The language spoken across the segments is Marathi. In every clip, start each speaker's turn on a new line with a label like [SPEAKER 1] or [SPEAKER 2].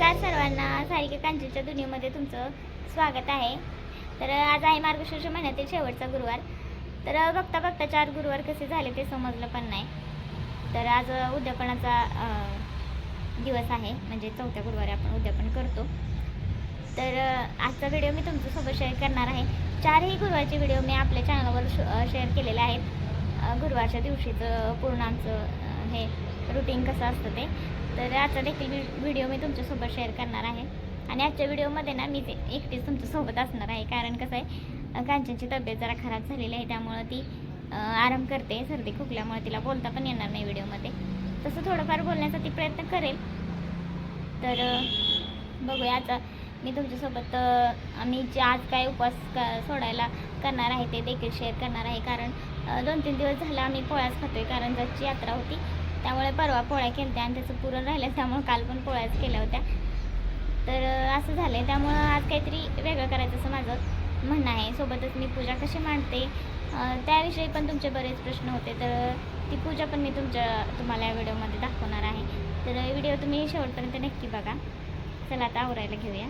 [SPEAKER 1] नमस्कार सर्वांना. सारिका कांजीच्या दुनियेमध्ये तुमचं स्वागत आहे. तर आज आहे मार्गशीर्ष महिन्यातील शेवटचा गुरुवार. तर बघता बघता चार गुरुवार कसे झाले ते समजलं पण नाही. तर आज उद्यापनाचा दिवस आहे. म्हणजे चौथ्या गुरुवारी आपण उद्यापन करतो. तर आजचा व्हिडिओ मी तुमच्यासोबत शेअर करणार आहे. चारही गुरुवारचे व्हिडिओ मी आपल्या चॅनलवर शेअर केलेले आहेत. गुरुवारच्या दिवशीचं पूर्ण आमचं हे रुटीन कसं असतं ते. तर आजचा देखील व्हिडिओ मी तुमच्यासोबत शेअर करणार आहे. आणि आजच्या व्हिडिओमध्ये ना मी ते एकटीच तुमच्यासोबत असणार आहे. कारण कसं आहे कांचनची तब्येत जरा खराब झालेली आहे. त्यामुळं ती आराम करते. सर्दी खोकल्यामुळे तिला बोलता पण येणार नाही व्हिडिओमध्ये. तसं थोडंफार बोलण्याचा ती प्रयत्न करेल. तर बघूया आता मी तुमच्यासोबत आम्ही जे आज काय उपवास क सोडायला करणार आहे ते देखील शेअर करणार आहे. कारण दोन तीन दिवस झाला आम्ही पोळ्याच खातोय. कारण जरची यात्रा होती त्यामुळे परवा पोळ्या केल्या आणि त्याचं पुरण राहिलं त्यामुळे काल पण पोळ्याच केल्या होत्या. तर असं झालं आहे त्यामुळं आज काहीतरी वेगळं करायचं असं माझं म्हणणं आहे. सोबतच मी पूजा कशी मांडते त्याविषयी पण तुमचे बरेच प्रश्न होते. तर ती पूजा पण मी तुमच्या तुम्हाला या व्हिडिओमध्ये दाखवणार आहे. तर व्हिडिओ तुम्ही शेवटपर्यंत नक्की बघा. चला आता आवरायला घेऊया.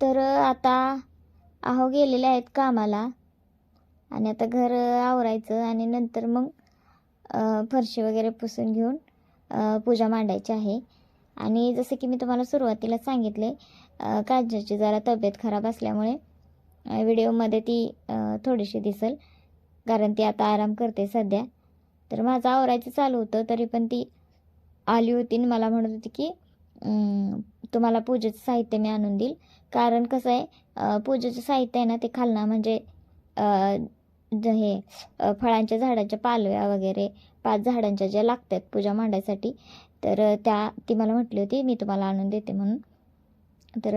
[SPEAKER 1] तर आता आहो गेलेले आहेत कामाला. आणि आता घर आवरायचं आणि नंतर मग फरशी वगैरे पुसून घेऊन पूजा मांडायची आहे. आणि जसं की मी तुम्हाला सुरुवातीला सांगितले अ, काजलची जरा तब्येत खराब असल्यामुळे व्हिडिओमध्ये ती थोडीशी दिसेल. कारण ती आता आराम करते सध्या. तर माझं आवरायचं चालू होतं तरी पण ती आली होती आणि मला म्हणत होती की तुम्हाला पूजेचं साहित्य मी आणून देईल. कारण कसं आहे पूजेचं साहित्य आहे ना ते खालना म्हणजे ज हे फळांच्या झाडाच्या पालव्या वगैरे पाच झाडांच्या ज्या लागतात पूजा मांडायसाठी तर त्या ती मला म्हटली होती मी तुम्हाला आणून देते म्हणून. तर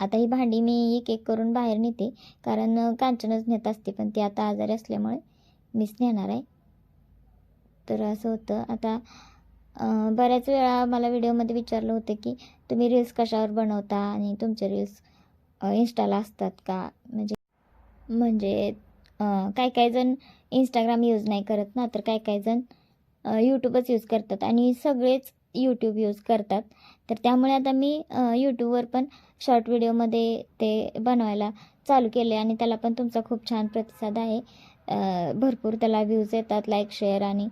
[SPEAKER 1] आता ही भांडी मी एक एक करून बाहेर नेते कारण कांचनच नेत असते पण ती आता आजारी असल्यामुळे मीच नेणार आहे. तर असं होतं. आता बऱ्याच वेळा मला व्हिडिओमध्ये विचारलं होतं की तुम्ही रील्स कशावर बनवता आणि तुमचे रील्स इन्स्टाला असतात का? म्हणजे म्हणजे काय काही काही जण इंस्टाग्राम यूज नाही करत ना तर काही काही जण यूट्यूबच यूज करतात आणि सगळेच यूट्यूब यूज करतात. तर त्यामुळे आता मी यूट्यूबवर पण शॉर्ट व्हिडिओमध्ये ते बनवायला चालू केले आणि त्याला पण तुमचा खूप छान प्रतिसाद आहे. भरपूर त्याला व्ह्यूज येतात लाईक शेअर आणि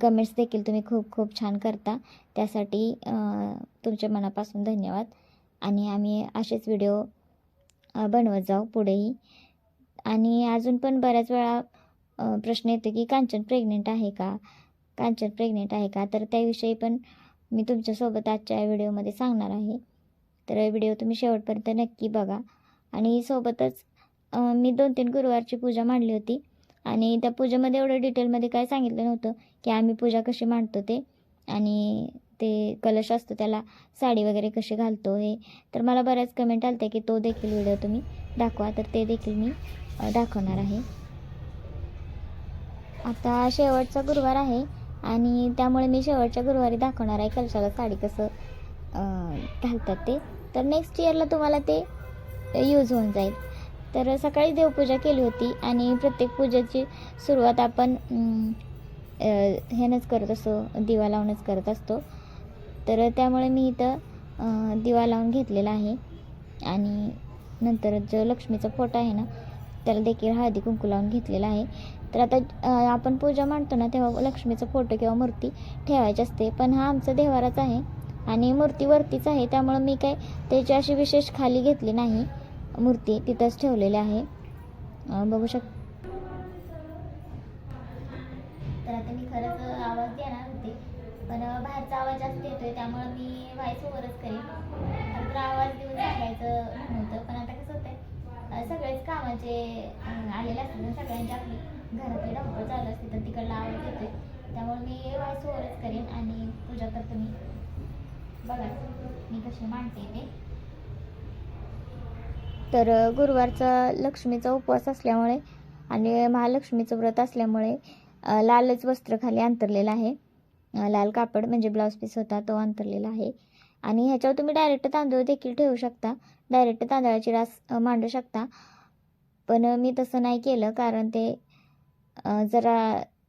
[SPEAKER 1] कमेंट्स देखील तुम्ही खूप खूप छान करता. त्यासाठी तुमच्या मनापासून धन्यवाद. आणि आम्ही असेच व्हिडिओ बनवत जाऊ पुढेही. आणि अजून पण बऱ्याच वेळा प्रश्न येतो की कांचन प्रेग्नेंट आहे का? कांचन प्रेग्नेंट आहे का? तर त्याविषयी पण मी तुमच्यासोबत आजच्या व्हिडिओमध्ये सांगणार आहे. तर व्हिडिओ तुम्ही शेवटपर्यंत नक्की बघा. आणि सोबतच मी दोन तीन गुरुवारची पूजा मांडली होती. आणि त्या पूजेमध्ये एवढं डिटेलमध्ये काय सांगितलं नव्हतं की आम्ही पूजा कशी मांडतो ते. आणि ते कलश असतो त्याला साडी वगैरे कशी घालतो हे. तर मला बऱ्याच कमेंट आलत्या की तो देखील व्हिडिओ तुम्ही दाखवा. तर ते देखील मी दाखवणार आहे. आता शेवटचा गुरुवार आहे आणि त्यामुळे मी शेवटच्या गुरुवारी दाखवणार आहे कलशाला साडी कसं घालतात ते. तर नेक्स्ट इयरला तुम्हाला ते यूज होऊन जाईल. तर सकाळी देवपूजा केली होती आणि प्रत्येक पूजेची सुरुवात आपण हेनच ह्यानंच करत असतो दिवा लावूनच करत असतो. तर त्यामुळे मी इथं दिवा लावून घेतलेला आहे. आणि नंतर जो लक्ष्मीचा फोटो आहे ना त्याला देखील हळदी कुंकू लावून घेतलेला आहे. तर आता आपण पूजा मांडतो ना तेव्हा लक्ष्मीचा फोटो किंवा मूर्ती ठेवायची असते. पण हा आमचा देवाराच आहे आणि मूर्ती वरतीच आहे. त्यामुळं मी काय त्याची अशी विशेष खाली घेतली नाही. मूर्ती तिथंच ठेवलेली आहे. बघू शक घरचा आवाज जास्त येतोय त्यामुळे मी व्हॉइस ओव्हरच करेन. तर आवाज देऊन सांगायचं नव्हतं पण आता कसं होतंय सगळेच कामाचे आलेले असतात आणि सगळ्यांची आपली. घरातली धावपळ चालू असते तर तिकडला आवाज येतोय. त्यामुळे मी व्हॉइस ओव्हरच करेन आणि पूजा करतो मी. बघा मी कशी मांडते ते. तर गुरुवारचा लक्ष्मीचा उपवास असल्यामुळे आणि महालक्ष्मीचं व्रत असल्यामुळे लालच वस्त्र खाली अंतरलेलं आहे. लाल कापड म्हणजे ब्लाऊज पीस होता तो अंतरलेला आहे. आणि ह्याच्यावर तुम्ही डायरेक्ट तांदूळ देखील ठेवू शकता. डायरेक्ट तांदळाची रास मांडू शकता. पण मी तसं नाही केलं कारण ते जरा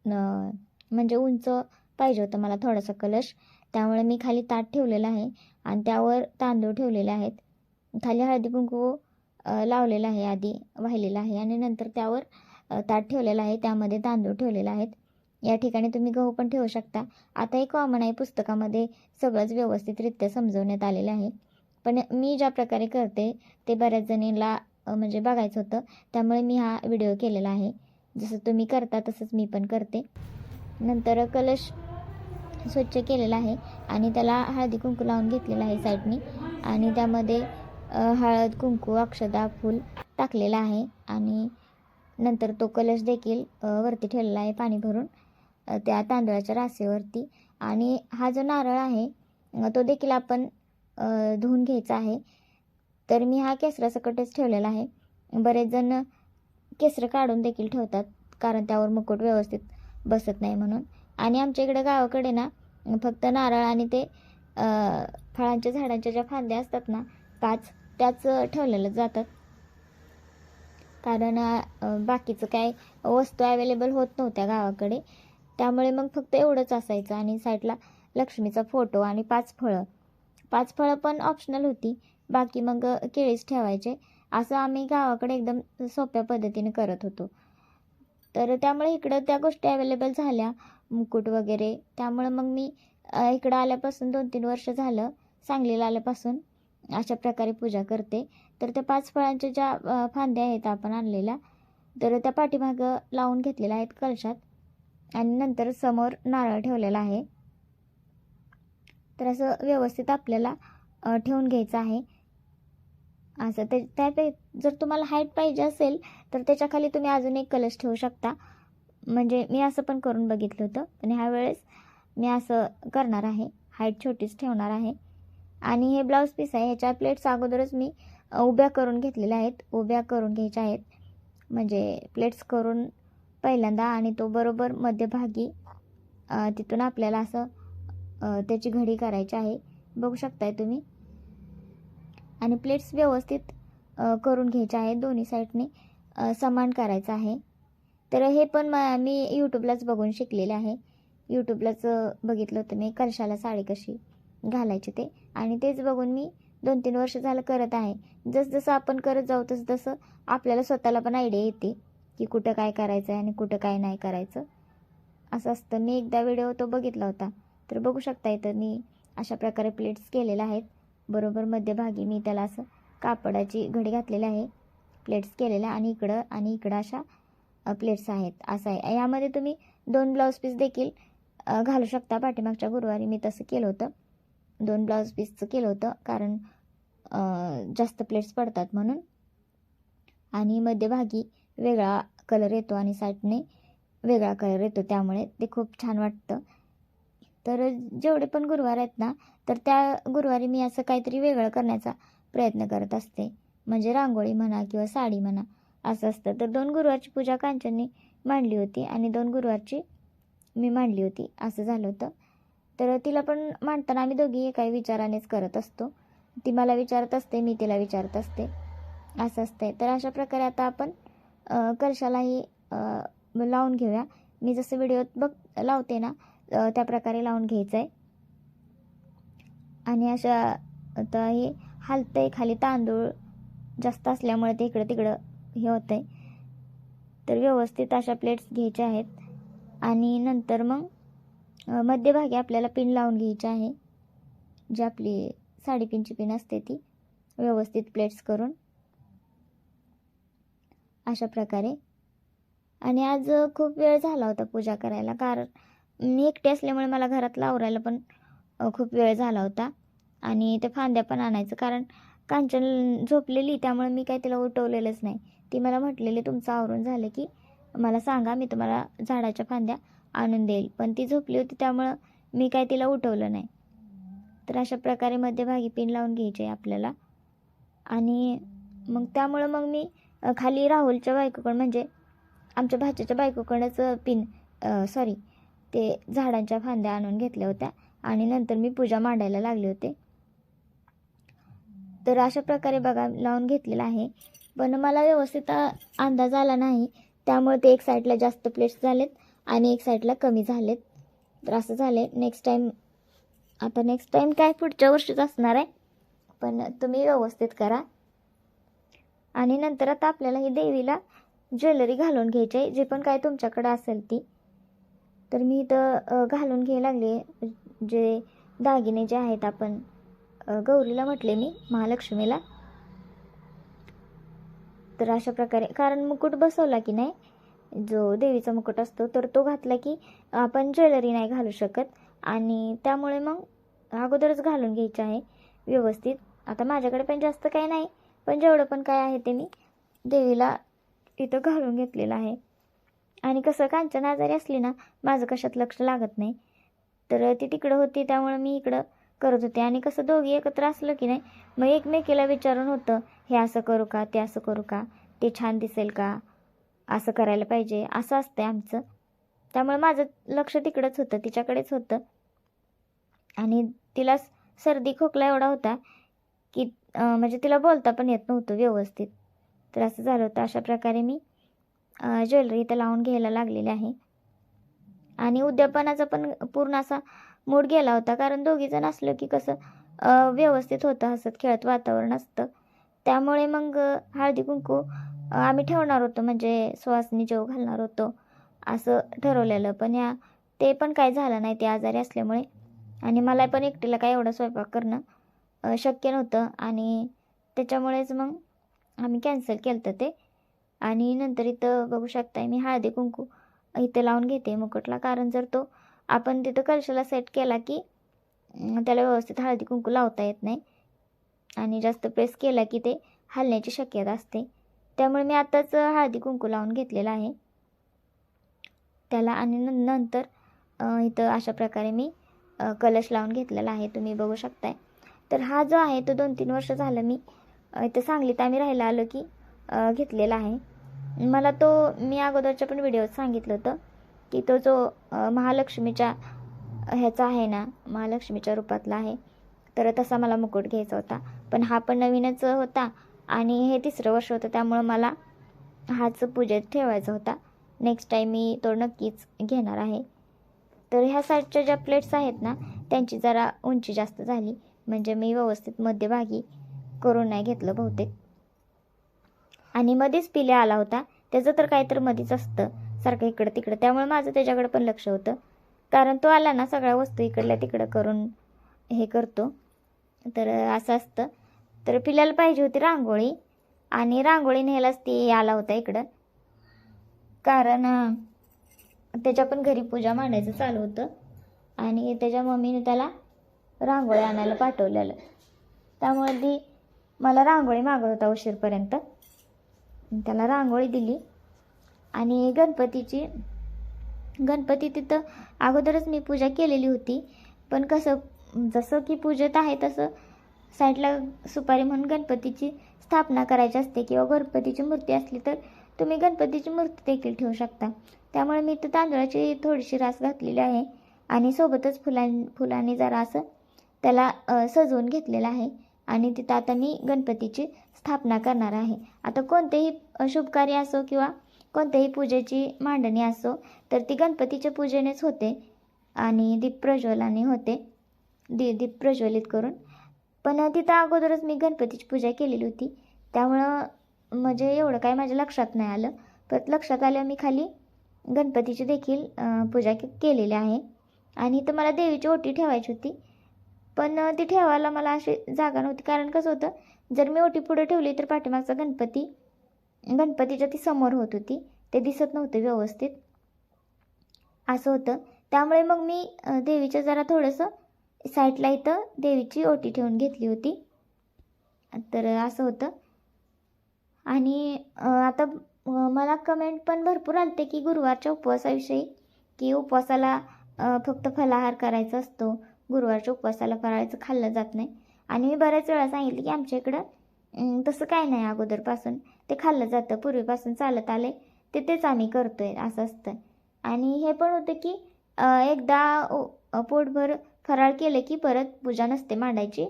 [SPEAKER 1] म्हणजे उंच पाहिजे होतं मला थोडासा कलश. त्यामुळे मी खाली ताट ठेवलेलं आहे आणि त्यावर तांदूळ ठेवलेले आहेत. खाली हळदी कुंकू लावलेला लावलेलं आहे आधी वाहिलेलं आहे आणि नंतर त्यावर ताट ठेवलेलं आहे. त्यामध्ये तांदूळ ठेवलेला आहेत. या ठिकाणी तुम्ही गहू पण ठेवू शकता. आता एक कॉमन आहे पुस्तकामध्ये सगळंच व्यवस्थितरित्या समजवण्यात आलेलं आहे. पण मी ज्या प्रकारे करते ते बऱ्याच जणींना म्हणजे बघायचं होतं. त्यामुळे मी हा व्हिडिओ केलेला आहे. जसं तुम्ही करता तसंच मी पण करते. नंतर कलश स्वच्छ केलेला आहे आणि त्याला हळदी कुंकू लावून घेतलेला आहे साईडनी. आणि त्यामध्ये हळद कुंकू अक्षदा फूल टाकलेला आहे. आणि नंतर तो कलश देखील वरती ठेवलेला आहे पाणी भरून. त्या तांदळाच्या रासेवरती. आणि हा जो नारळ आहे तो देखील आपण धुवून घ्यायचा आहे. तर मी हा केसरासकटच ठेवलेला आहे. बरेच जण केसरं काढून देखील ठेवतात कारण त्यावर मुकुट व्यवस्थित बसत नाही म्हणून. आणि आमच्या इकडे गावाकडे ना फक्त नारळ आणि ते फळांच्या झाडांच्या ज्या फांद्या असतात ना पाच त्याच ठेवलेल्या जातात. कारण बाकीचं काय वस्तू अवेलेबल होत नव्हत्या गावाकडे. त्यामुळे मग फक्त एवढंच असायचं. आणि साईडला लक्ष्मीचा फोटो आणि पाच फळं. पाच फळं पण ऑप्शनल होती. बाकी मग केळीच ठेवायचे. असं आम्ही गावाकडे एकदम सोप्या पद्धतीने करत होतो. तर त्यामुळे इकडं त्या गोष्टी अवेलेबल झाल्या. मुकुट वगैरे. त्यामुळं मग मी इकडं आल्यापासून दोन तीन वर्ष झालं. सांगलीला आल्यापासून अशा प्रकारे पूजा करते. तर त्या पाच फळांच्या ज्या फांद्या आहेत आपण आणलेल्या तर त्या पाठीमागं लावून घेतलेल्या आहेत कलशात. आणि नंतर समोर नारळ ठेवलेला आहे. तर असं व्यवस्थित आपल्याला ठेवून घ्यायचं आहे. असं ते त्यापे जर तुम्हाला हाईट पाहिजे असेल तर त्याच्याखाली तुम्ही अजून एक कलश ठेवू शकता. म्हणजे मी असं पण करून बघितलं होतं. पण ह्या वेळेस मी असं करणार आहे. हाईट छोटीच ठेवणार आहे. आणि हे ब्लाऊज पीस आहे. ह्याच्या प्लेट्स अगोदरच मी उभ्या करून घेतलेल्या आहेत. उभ्या करून घ्यायच्या आहेत. म्हणजे प्लेट्स करून पहिल्यांदा आणि तो बरोबर मध्यभागी तिथून आपल्याला असं त्याची घडी करायची आहे. बघू शकताय तुम्ही? आणि प्लेट्स व्यवस्थित करून घ्यायचे आहे दोन्ही साईडने समान करायचं आहे. तर हे पण मी यूट्यूबलाच बघून शिकलेले आहे. यूट्यूबलाच बघितलं होतं मी कलशाला साडी कशी घालायची ते. आणि तेच बघून मी दोन तीन वर्ष झालं करत आहे. जसजसं आपण करत जाऊ तसं तसं आपल्याला स्वतःला पण आयडिया येते. की कुठं काय करायचं आहे आणि कुठं काय नाही करायचं. असं असतं. मी एकदा व्हिडिओ तो बघितला होता. तर बघू शकता इथं मी अशा प्रकारे प्लेट्स केलेल्या आहेत. बरोबर मध्यभागी मी त्याला असं कापडाची घडी घातलेली आहे. प्लेट्स केलेल्या आणि इकडं आणि इकडं अशा प्लेट्स आहेत. असं आहे. यामध्ये तुम्ही दोन ब्लाऊज पीस देखील घालू शकता. पाठीमागच्या गुरुवारी मी तसं केलं होतं. दोन ब्लाऊज पीसचं केलं होतं. कारण जास्त प्लेट्स पडतात म्हणून. आणि मध्यभागी वेगळा कलर येतो आणि साईडने वेगळा कलर येतो. त्यामुळे ते खूप छान वाटतं. तर जेवढे पण गुरुवार आहेत ना तर त्या गुरुवारी मी असं काहीतरी वेगळं करण्याचा प्रयत्न करत असते. म्हणजे रांगोळी म्हणा किंवा साडी म्हणा असं असतं. तर दोन गुरुवारची पूजा कांचननी मांडली होती आणि दोन गुरुवारची मी मांडली होती. असं झालं होतं. तर तिला पण मांडताना आम्ही दोघी काही विचारानेच करत असतो. ती मला विचारत असते मी तिला विचारत असते. असं असतंय. तर अशा प्रकारे आता आपण कलशालाही लावून घेऊया. मी जसं व्हिडिओत बघ लावते ना त्या प्रकारे लावून घ्यायचं आहे आणि अशा आता हे हालतंय खाली तांदूळ जास्त असल्यामुळे ते इकडं तिकडं हे होतं आहे तर व्यवस्थित अशा प्लेट्स घ्यायच्या आहेत. आणि नंतर मग मध्यभागी आपल्याला पिन लावून घ्यायची आहे. जी आपली साडीपिनची पिन असते ती व्यवस्थित प्लेट्स करून. अशा प्रकारे. आणि आज खूप वेळ झाला होता पूजा करायला. कारण मी एकटी असल्यामुळे मला घरात आवरायला पण खूप वेळ झाला होता. आणि ते फांद्या पण आणायचं. कारण कांचन झोपलेली त्यामुळे मी काही तिला उठवलेलंच नाही. ती मला म्हटलेली तुमचं आवरून झालं की मला सांगा मी तुम्हाला झाडाच्या फांद्या आणून देईल. पण ती झोपली होती त्यामुळं मी काय तिला उठवलं नाही. तर अशा प्रकारे मध्यभागी पिन लावून घ्यायचे आहे आपल्याला. आणि मग त्यामुळं मग मी खाली राहुलच्या बायकोकडं म्हणजे आमच्या भाच्याच्या बायकोकडंच पिन सॉरी ते झाडांच्या फांद्या आणून घेतल्या होत्या आणि नंतर मी पूजा मांडायला लागले होते. तर अशा प्रकारे बघा लावून घेतलेलं आहे. पण मला व्यवस्थित अंदाज आला नाही. त्यामुळे ते एक साईडला जास्त प्लेट्स झालेत आणि एक साईडला कमी झालेत. तर असं झाले नेक्स्ट टाईम आता नेक्स्ट टाईम काय पुढच्या वर्षीच असणार आहे. पण तुम्ही व्यवस्थित करा. आणि नंतर आता आपल्याला ही देवीला ज्वेलरी घालून घ्यायची आहे. जे पण काय तुमच्याकडे असेल ती. तर मी इथं घालून घ्यायला लागले जे दागिने जे आहेत आपण गौरीला म्हटले मी महालक्ष्मीला. तर अशा प्रकारे कारण मुकुट बसवला की नाही जो देवीचा मुकुट असतो तर तो घातला की आपण ज्वेलरी नाही घालू शकत. आणि त्यामुळे मग अगोदरच घालून घ्यायचं आहे व्यवस्थित. आता माझ्याकडे पण जास्त काही नाही. पण जेवढं पण काय आहे ते मी देवीला इथं घालून घेतलेलं आहे. आणि कसं कांचन आजारी असली ना माझं कशात लक्ष लागत नाही. तर ती तिकडं होती त्यामुळं मी इकडं करत होते. आणि कसं दोघी एकत्र असलं की नाही मग एकमेकीला विचारून होतं हे असं करू का? ते असं करू का? ते छान दिसेल का? असं करायला पाहिजे. असं असतंय आमचं. त्यामुळे माझं लक्ष तिकडंच होतं तिच्याकडेच होतं. आणि तिला सर्दी खोकला एवढा होता की म्हणजे तिला बोलता पण येत नव्हतं व्यवस्थित. तर असं झालं होतं. अशा प्रकारे मी ज्वेलरी इथं लावून घ्यायला लागलेली आहे. आणि उद्यापनाचा पण पूर्ण असा मूड गेला होता. कारण दोघीजण असलं की कसं व्यवस्थित होतं हसत खेळत वातावरण असतं. त्यामुळे मग हळदी कुंकू आम्ही ठेवणार होतो. म्हणजे सुवासनी जेव घालणार होतो. असं ठरवलेलं. पण या ते पण काय झालं नाही. ते आजारी असल्यामुळे. आणि मला पण एकटीला काय एवढं स्वयंपाक करणं शक्य नव्हतं. आणि त्याच्यामुळेच मग आम्ही कॅन्सल केलं होतं ते. आणि नंतर इथं बघू शकताय मी हळदी कुंकू इथं लावून घेते मुकुटला. कारण जर तो आपण तिथं कलशाला सेट केला की त्याला व्यवस्थित हळदी कुंकू लावता येत नाही. आणि जास्त प्रेस केला की ते हलण्याची शक्यता असते. त्यामुळे मी आताच हळदी कुंकू लावून घेतलेला आहे. त्याला आणि नंतर इथं अशा प्रकारे मी कलश लावून घेतलेला आहे. तुम्ही बघू शकताय. तर हा जो आहे तो दोन तीन वर्ष झालं मी इथं सांगलीत आम्ही राहायला आलो की घेतलेला आहे. मला तो मी अगोदरच्या पण व्हिडिओत सांगितलं होतं की तो जो महालक्ष्मीच्या ह्याचा आहे ना महालक्ष्मीच्या रूपातला आहे तर तसा मला मुकुट घ्यायचा होता. पण हा पण नवीनच होता आणि हे तिसरं वर्ष होतं त्यामुळं मला हाच पूजेत ठेवायचा होता. नेक्स्ट टाईम मी तो नक्कीच घेणार आहे. तर ह्या साईडच्या ज्या प्लेट्स आहेत ना त्यांची जरा उंची जास्त झाली. म्हणजे मी व्यवस्थित मध्यभागी करून नाही घेतलं बहुतेक. आणि मध्येच पिले आला होता. त्याचं तर काहीतरी मध्येच असतं सारखं इकडं तिकडं. त्यामुळे माझं त्याच्याकडे पण लक्ष होतं. कारण तो आला ना सगळ्या वस्तू इकडल्या तिकडं करून हे करतो. तर असं असतं. तर पिल्याला पाहिजे होती रांगोळी. आणि रांगोळी न्यायलाच ती आला होता इकडं. कारण त्याच्या पण घरी पूजा मांडायचं चालू होतं. आणि त्याच्या मम्मीने त्याला रांगोळी आणायला पाठवलेलं. त्यामुळे ती मला रांगोळी मागत होता उशीरपर्यंत. त्याला रांगोळी दिली. आणि गणपतीची गणपती तिथं अगोदरच मी पूजा केलेली होती. पण कसं जसं की पूजेत आहे तसं साईडला सुपारी म्हणून गणपतीची स्थापना करायची असते किंवा गणपतीची मूर्ती असली तर तुम्ही गणपतीची मूर्ती देखील ठेवू शकता. त्यामुळे मी तर तांदळाची थोडीशी रास घातलेली आहे. आणि सोबतच फुलां फुलांनी जरा असं त्याला सजवून घेतलेलं आहे आणि तिथं आता मी गणपतीची स्थापना करणार आहे. आता कोणतेही शुभकार्य असो किंवा कोणत्याही पूजेची मांडणी असो तर ती गणपतीच्या पूजेनेच होते आणि दीप प्रज्वलाने होते. दि दीप प्रज्वलित करून. पण तिथं अगोदरच मी गणपतीची पूजा केलेली होती. त्यामुळं म्हणजे एवढं काय माझ्या लक्षात नाही आलं. परत लक्षात आलं मी खाली गणपतीची देखील पूजा केलेली आहे. आणि इथं मला देवीची ओटी ठेवायची होती. पण ती ठेवायला मला अशी जागा नव्हती. कारण कसं होतं जर मी ओटी पुढे ठेवली तर पाठीमागचा गणपती गणपतीच्या ती समोर होत होती. ते दिसत नव्हतं व्यवस्थित. असं होतं. त्यामुळे मग मी देवीच्या जरा थोडंसं साईडला इथं देवीची ओटी ठेवून घेतली होती. तर असं होतं. आणि आता मला कमेंट पण भरपूर आलते की गुरुवारच्या उपवासाविषयी की उपवासाला फक्त फलाहार करायचा असतो. गुरुवारच्या उपवासाला फराळाचं खाल्लं जात नाही. आणि मी बऱ्याच वेळा सांगितलं की आमच्या इकडं तसं काय नाही अगोदरपासून. ते खाल्लं जातं पूर्वीपासून चालत आले ते तेच आम्ही करतो आहे असं असतं. आणि हे पण होतं की एकदा पोटभर फराळ केलं की परत पूजा नसते मांडायची.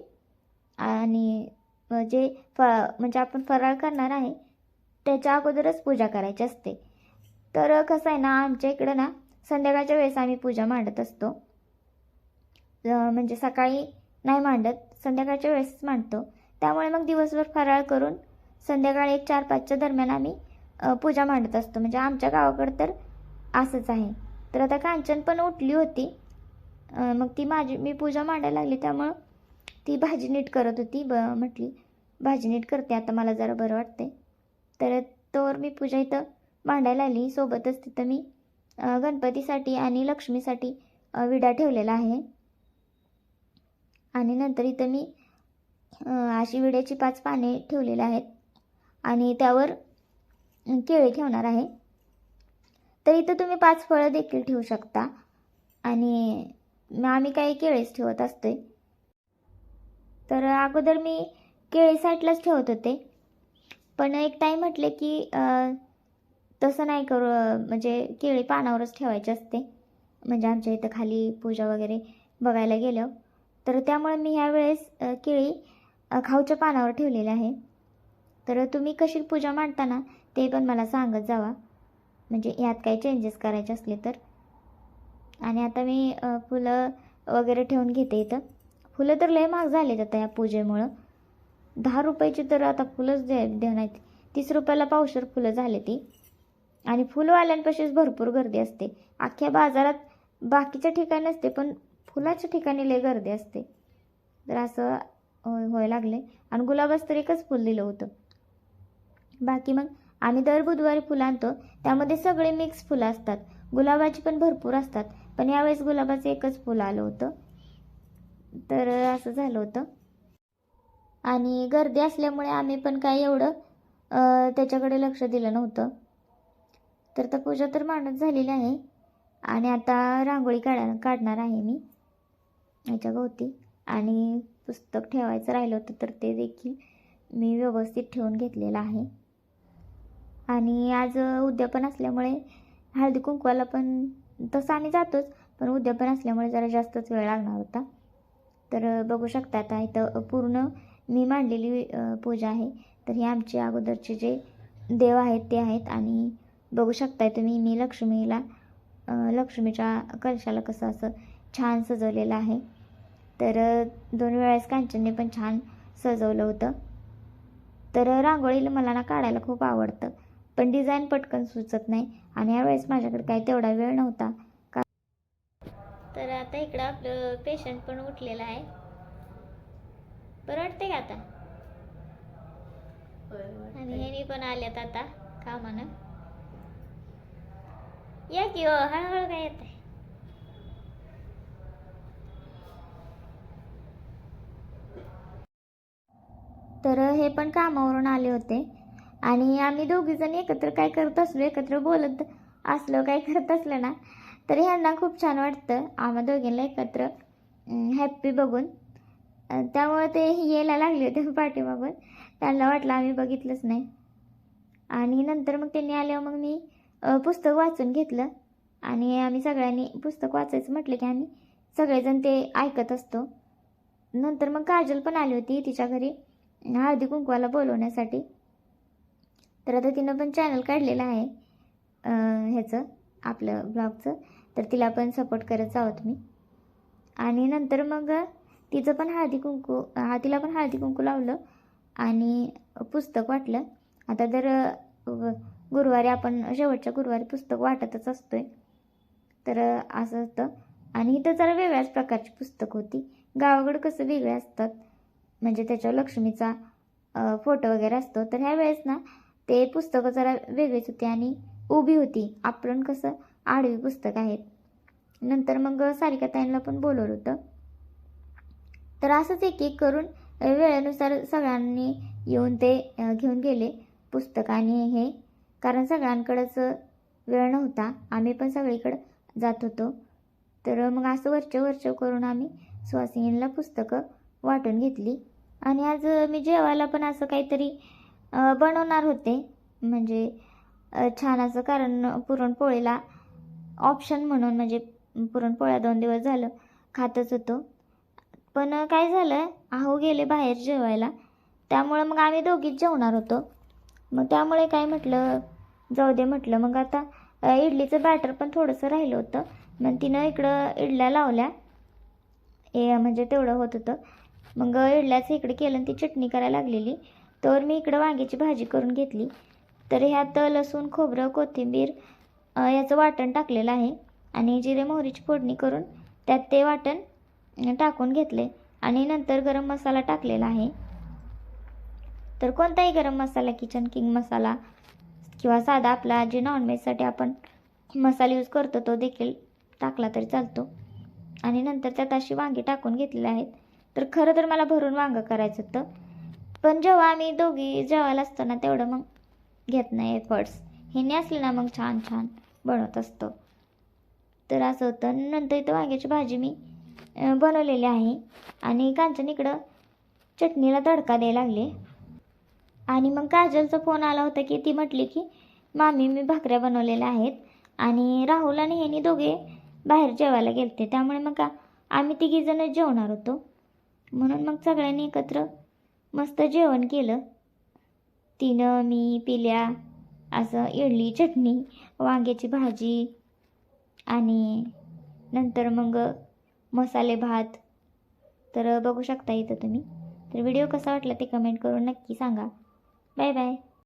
[SPEAKER 1] आणि जे फ म्हणजे आपण फराळ करणार आहे त्याच्या अगोदरच पूजा करायची असते. तर कसं आहे ना आमच्या इकडं ना संध्याकाळच्या वेळेस आम्ही पूजा मांडत असतो. म्हणजे सकाळी नाही मांडत संध्याकाळच्या वेळेस मांडतो. त्यामुळे मग दिवसभर फराळ करून संध्याकाळी एक चार पाचच्या दरम्यान आम्ही पूजा मांडत असतो. म्हणजे आमच्या गावाकडं तर असंच आहे. तर आता कांचन पण उठली होती. मग ती माझी मी पूजा मांडायला लागली त्यामुळं ती भाजी नीट करत होती. ब म्हटली भाजी नीट करते आता मला जरा बरं वाटते तर तोवर मी पूजा इथं मांडायला आली. सोबतच तिथं मी गणपतीसाठी आणि लक्ष्मीसाठी विडा ठेवलेला आहे. आणि नंतर इथं मी अशी विड्याची पाच पाने ठेवलेली आहेत. आणि त्यावर केळी ठेवणार आहे. तर इथं तुम्ही पाच फळं देखील ठेवू शकता. आणि आम्ही काही केळीच ठेवत असतोय. तर अगोदर मी केळी साईडलाच ठेवत होते. पण एक टाईम म्हटले की तसं नाही करू म्हणजे केळी पानावरच ठेवायची असते. म्हणजे आमच्या इथं खाली पूजा वगैरे बघायला गेलं तर त्यामुळे मी ह्या वेळेस केळी खाऊच्या पानावर ठेवलेली आहे. तर तुम्ही कशी पूजा मांडताना ते पण मला सांगत जावा. म्हणजे यात काही चेंजेस करायचे असले तर. आणि आता मी फुलं वगैरे ठेवून घेते इथं. फुलं तर लय महाग झालेत आता या पूजेमुळं. दहा रुपयाची तर आता फुलंच दे देणार तीस रुपयाला पावशर फुलं झाले ती. आणि फुलवाल्यांपाशीच भरपूर गर्दी असते. अख्ख्या बाजारात बाकीच्या ठिकाणी असते पण फुलाच्या ठिकाणी लय गर्दी असते. तर असं होय होय लागले आणि गुलाबाच तर एकच फुल दिलं होतं. बाकी मग आम्ही दर बुधवारी फुलं आणतो. त्यामध्ये सगळे मिक्स फुलं असतात. गुलाबाची पण भरपूर असतात. पण यावेळेस गुलाबाचं एकच फुल आलं होतं. तर असं झालं होतं. आणि गर्दी असल्यामुळे आम्ही पण काही एवढं त्याच्याकडे लक्ष दिलं नव्हतं. तर तर पूजा तर मांडत झालेली आहे. आणि आता रांगोळी काढा काढणार आहे मी. याच्याभोवती आणि पुस्तक ठेवायचं राहिलं होतं तर ते देखील मी व्यवस्थित ठेवून घेतलेलं आहे. आणि आज उद्यापन असल्यामुळे हळदी कुंकवाला पण तसं आम्ही जातोच पण उद्यापन असल्यामुळे जरा जास्तच वेळ लागणार होता. तर बघू शकता आता इथं पूर्ण मी मांडलेली पूजा आहे. तर हे आमचे अगोदरचे जे देव आहेत ते आहेत. आणि बघू शकताय तुम्ही मी लक्ष्मीला लक्ष्मीच्या कलशाला कसं असं छान सजवलेलं आहे. तर दोन वेळेस कांचनने पण छान सजवलं होतं. तर रांगोळीला मला ना काढायला खूप आवडतं. पण डिझाईन पटकन सुचत नाही आणि यावेळेस माझ्याकडे काही तेवढा वेळ नव्हता. का तर आता इकडं आपलं पेशंट पण उठलेलं आहे. बरं वाटते का आता? आणि ह्यानी पण आल्यात आता कामानं. या की हो हळूहळू काय येत आहे तर हे पण कामावरून आले होते. आणि आम्ही दोघीजण एकत्र काय करत असलो एकत्र बोलत असलो काय करत असलं ना तर ह्यांना खूप छान वाटतं. आम्हा दोघींना एकत्र हॅप्पी बघून. त्यामुळे ते यायला लागले होते पाठीमागून. त्यांना वाटलं आम्ही बघितलंच नाही. आणि नंतर मग त्यांनी आल्यावर मग मी पुस्तक वाचून घेतलं. आणि आम्ही सगळ्यांनी पुस्तक वाचायचं म्हटलं की आम्ही सगळेजण ते ऐकत असतो. नंतर मग काजल पण आली होती तिच्या घरी. हळदी कुंकवाला बोलवण्यासाठी. तर आता तिनं पण चॅनल काढलेलं आहे ह्याचं आपलं ब्लॉगचं तर तिला पण सपोर्ट करत जावं तुम्ही. आणि नंतर मग तिचं पण हळदी कुंकू हा तिला पण हळदी कुंकू लावलं आणि पुस्तक वाटलं. आता जर गुरुवारी आपण शेवटच्या गुरुवारी पुस्तक वाटतच असतोय. तर असं होतं. आणि इथं जरा वेगळ्याच प्रकारची पुस्तकं होती. गावाकडं कसं वेगळे असतात. म्हणजे त्याच्यावर लक्ष्मीचा फोटो वगैरे असतो. तर ह्या वेळेस ना ते पुस्तकं जरा वेगळीच होती आणि उभी होती. आपण कसं आडवी पुस्तक आहेत. नंतर मग सारिकाताईंना पण बोलवलं होतं. तर असंच एक एक करून वेळेनुसार सगळ्यांनी येऊन ते घेऊन गेले पुस्तक. आणि हे कारण सगळ्यांकडंच वेळ नव्हता. आम्ही पण सगळीकडं जात होतो. तर मग असं वरच्या वरच्या करून आम्ही सुवासिनींना पुस्तकं वाटून घेतली. आणि आज मी जेवायला पण असं काहीतरी बनवणार होते. म्हणजे छान असं कारण पुरणपोळीला ऑप्शन म्हणून म्हणजे पुरणपोळ्या दोन दिवस झालं खातच होतो. पण काय झालं आहो गेले बाहेर जेवायला. त्यामुळं मग आम्ही दोघीच जेवणार होतो. मग त्यामुळे काय म्हटलं जाऊ दे म्हटलं. मग आता इडलीचं बॅटर पण थोडंसं राहिलं होतं. मग तिनं इकडं इडल्या लावल्या. ए म्हणजे तेवढं होत होतं. मग इडल्याचं इकडे केलं आणि ती चटणी करायला लागलेली. तर मी इकडं वांग्याची भाजी करून घेतली. तर ह्यात लसूण खोबरं कोथिंबीर याचं वाटण टाकलेलं आहे. आणि जिरे मोहरीची फोडणी करून त्यात ते वाटण टाकून घेतले. आणि नंतर गरम मसाला टाकलेला आहे. तर कोणताही गरम मसाला किचन किंग मसाला किंवा साधा आपला जे नॉनव्हेजसाठी आपण मसाला यूज करतो तो देखील टाकला तरी चालतो. आणि नंतर त्यात अशी वांगी टाकून घेतलेली आहेत. तर खरं तर मला भरून वांगं करायचं होतं. पण जेव्हा आम्ही दोघी जेवायला असतो ना तेवढं मग घेत नाही एफर्ट्स. हे असले ना मग छान छान बनवत असतो. तर असं होतं. नंतर इथं वांग्याची भाजी मी बनवलेली आहे. आणि कांचन इकडं चटणीला तडका द्यायला लागले. आणि मग काजलचा फोन आला होता की ती म्हटली की मामी मी भाकऱ्या बनवलेल्या आहेत. आणि राहुल आणि ह्यानी दोघे बाहेर जेवायला गेलते. त्यामुळे मग का आम्ही तिघीजणं जेवणार होतो. म्हणून मग सगळ्यांनी एकत्र मस्त जेवण केलं. तिनं मी पिल्या असं इडली चटणी वांग्याची भाजी आणि नंतर मग मसाले भात. तर बघू शकता इथं तुम्ही. तर व्हिडिओ कसा वाटला ते कमेंट करून नक्की सांगा. Bye bye.